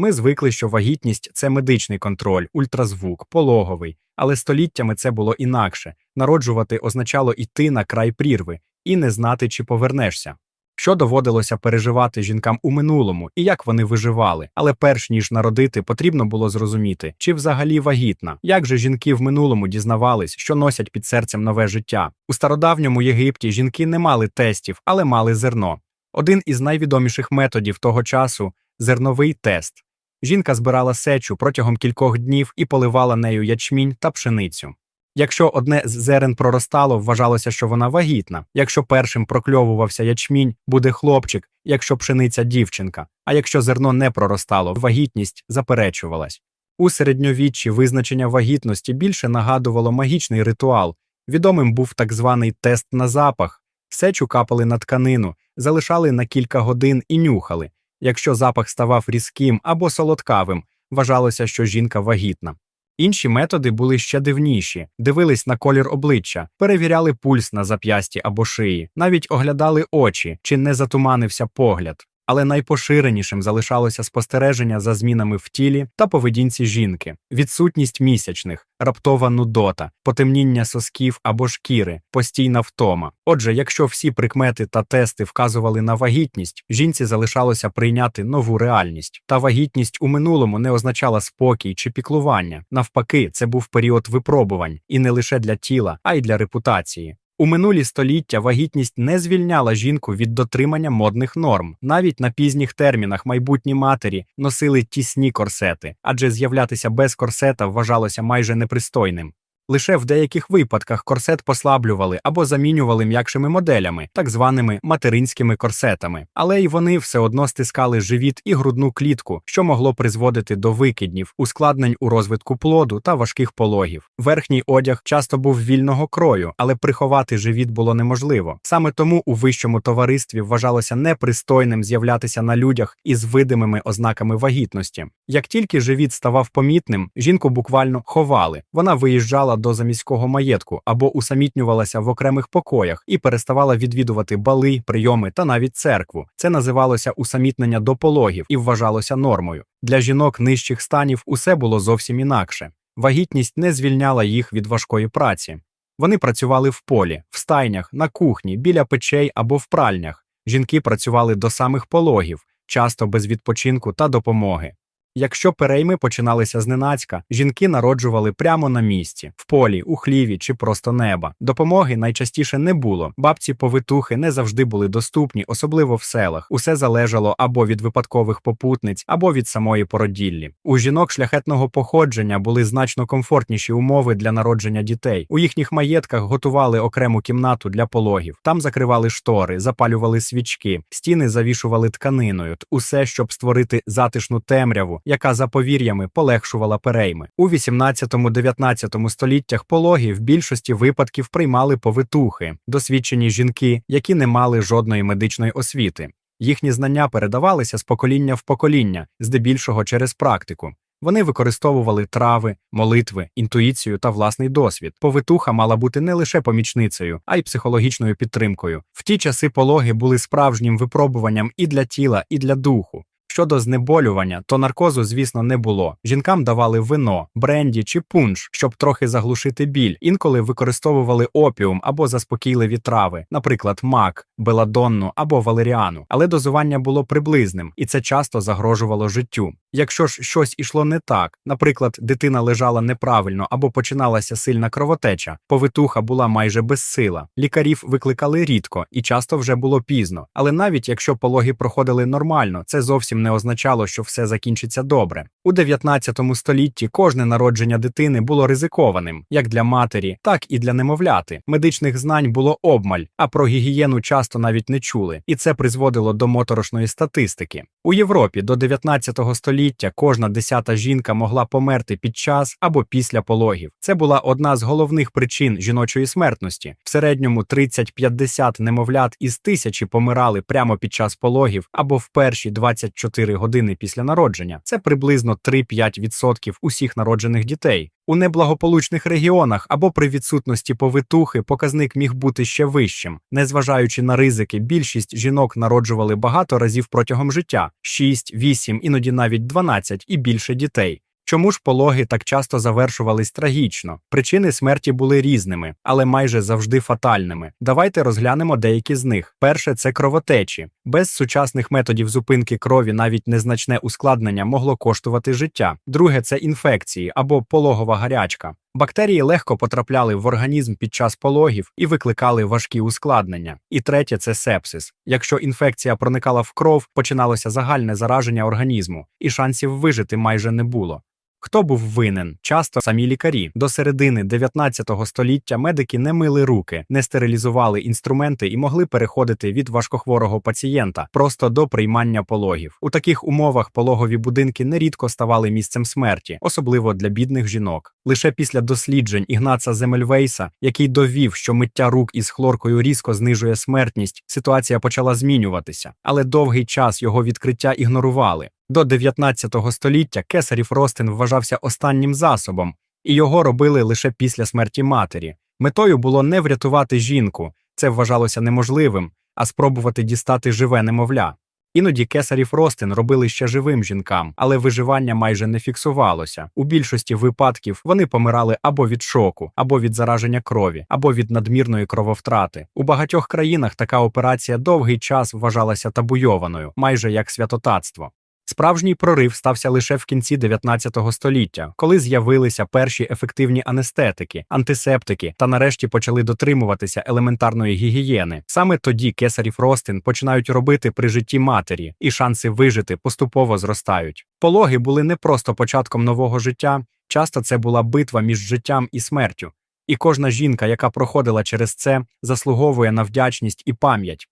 Ми звикли, що вагітність це медичний контроль, ультразвук, пологовий, але століттями це було інакше. Народжувати означало йти на край прірви і не знати, чи повернешся. Що доводилося переживати жінкам у минулому і як вони виживали, але перш ніж народити, потрібно було зрозуміти, чи взагалі вагітна. Як же жінки в минулому дізнавались, що носять під серцем нове життя? У стародавньому Єгипті жінки не мали тестів, але мали зерно. Один із найвідоміших методів того часу зерновий тест. Жінка збирала сечу протягом кількох днів і поливала нею ячмінь та пшеницю. Якщо одне з зерен проростало, вважалося, що вона вагітна. Якщо першим прокльовувався ячмінь, буде хлопчик, якщо пшениця дівчинка. А якщо зерно не проростало, вагітність заперечувалась. У середньовіччі визначення вагітності більше нагадувало магічний ритуал. Відомим був так званий тест на запах. Сечу капали на тканину, залишали на кілька годин і нюхали. Якщо запах ставав різким або солодкавим, вважалося, що жінка вагітна. Інші методи були ще дивніші, дивились на колір обличчя, перевіряли пульс на зап'ясті або шиї, навіть оглядали очі, чи не затуманився погляд. Але найпоширенішим залишалося спостереження за змінами в тілі та поведінці жінки, відсутність місячних, раптова нудота, потемніння сосків або шкіри, постійна втома. Отже, якщо всі прикмети та тести вказували на вагітність, жінці залишалося прийняти нову реальність. Та вагітність у минулому не означала спокій чи піклування. Навпаки, це був період випробувань і не лише для тіла, а й для репутації. У минулі століття вагітність не звільняла жінку від дотримання модних норм. Навіть на пізніх термінах майбутні матері носили тісні корсети, адже з'являтися без корсета вважалося майже непристойним. Лише в деяких випадках корсет послаблювали або замінювали м'якшими моделями, так званими материнськими корсетами, але й вони все одно стискали живіт і грудну клітку, що могло призводити до викиднів, ускладнень у розвитку плоду та важких пологів. Верхній одяг часто був вільного крою, але приховати живіт було неможливо. Саме тому у вищому товаристві вважалося непристойним з'являтися на людях із видимими ознаками вагітності. Як тільки живіт ставав помітним, жінку буквально ховали. Вона виїжджала до заміського маєтку або усамітнювалася в окремих покоях і переставала відвідувати бали, прийоми та навіть церкву. Це називалося усамітнення до пологів і вважалося нормою. Для жінок нижчих станів усе було зовсім інакше. Вагітність не звільняла їх від важкої праці. Вони працювали в полі, в стайнях, на кухні, біля печей або в пральнях. Жінки працювали до самих пологів, часто без відпочинку та допомоги. Якщо перейми починалися зненацька, жінки народжували прямо на місці, в полі, у хліві чи просто неба. Допомоги найчастіше не було. Бабці повитухи не завжди були доступні, особливо в селах. Усе залежало або від випадкових попутниць, або від самої породіллі. У жінок шляхетного походження були значно комфортніші умови для народження дітей. У їхніх маєтках готували окрему кімнату для пологів. Там закривали штори, запалювали свічки, стіни завішували тканиною. Усе, щоб створити затишну темряву яка за повір'ями полегшувала перейми. У 18-19 століттях пологи в більшості випадків приймали повитухи, досвідчені жінки, які не мали жодної медичної освіти. Їхні знання передавалися з покоління в покоління, здебільшого через практику. Вони використовували трави, молитви, інтуїцію та власний досвід. Повитуха мала бути не лише помічницею, а й психологічною підтримкою. В ті часи пологи були справжнім випробуванням і для тіла, і для духу. Щодо знеболювання, то наркозу, звісно, не було. Жінкам давали вино, бренді чи пунш, щоб трохи заглушити біль. Інколи використовували опіум або заспокійливі трави, наприклад, мак, беладонну або валеріану. Але дозування було приблизним, і це часто загрожувало життю. Якщо ж щось ішло не так, наприклад, дитина лежала неправильно або починалася сильна кровотеча, повитуха була майже безсила. Лікарів викликали рідко і часто вже було пізно. Але навіть якщо пологи проходили нормально, це зовсім не означало, що все закінчиться добре. У 19 столітті кожне народження дитини було ризикованим, як для матері, так і для немовляти. Медичних знань було обмаль, а про гігієну часто навіть не чули, і це призводило до моторошної статистики. У Європі до 19 століття кожна десята жінка могла померти під час або після пологів. Це була одна з головних причин жіночої смертності. В середньому 30-50 немовлят із тисячі помирали прямо під час пологів або в перші 24 24 години після народження. Це приблизно 3-5% усіх народжених дітей. У неблагополучних регіонах або при відсутності повитухи показник міг бути ще вищим. Незважаючи на ризики, більшість жінок народжували багато разів протягом життя 6, 8, іноді навіть 12 і більше дітей. Чому ж пологи так часто завершувались трагічно? Причини смерті були різними, але майже завжди фатальними. Давайте розглянемо деякі з них. Перше це кровотечі. Без сучасних методів зупинки крові навіть незначне ускладнення могло коштувати життя. Друге це інфекції або пологова гарячка. Бактерії легко потрапляли в організм під час пологів і викликали важкі ускладнення. І третє це сепсис. Якщо інфекція проникала в кров, починалося загальне зараження організму, і шансів вижити майже не було. Хто був винен? Часто самі лікарі. До середини 19 століття медики не мили руки, не стерилізували інструменти і могли переходити від важкохворого пацієнта просто до приймання пологів. У таких умовах пологові будинки нерідко ставали місцем смерті, особливо для бідних жінок. Лише після досліджень Ігнаца Земельвейса, який довів, що миття рук із хлоркою різко знижує смертність, ситуація почала змінюватися, але довгий час його відкриття ігнорували. До 19 століття кесарів ростин вважався останнім засобом, і його робили лише після смерті матері. Метою було не врятувати жінку, це вважалося неможливим, а спробувати дістати живе немовля. Іноді кесарів ростин робили ще живим жінкам, але виживання майже не фіксувалося. У більшості випадків вони помирали або від шоку, або від зараження крові, або від надмірної крововтрати. У багатьох країнах така операція довгий час вважалася табуйованою, майже як святотатство. Справжній прорив стався лише в кінці 19 століття, коли з'явилися перші ефективні анестетики, антисептики та нарешті почали дотримуватися елементарної гігієни. Саме тоді кесарів ростин починають робити при житті матері, і шанси вижити поступово зростають. Пологи були не просто початком нового життя, часто це була битва між життям і смертю. І кожна жінка, яка проходила через це, заслуговує на вдячність і пам'ять.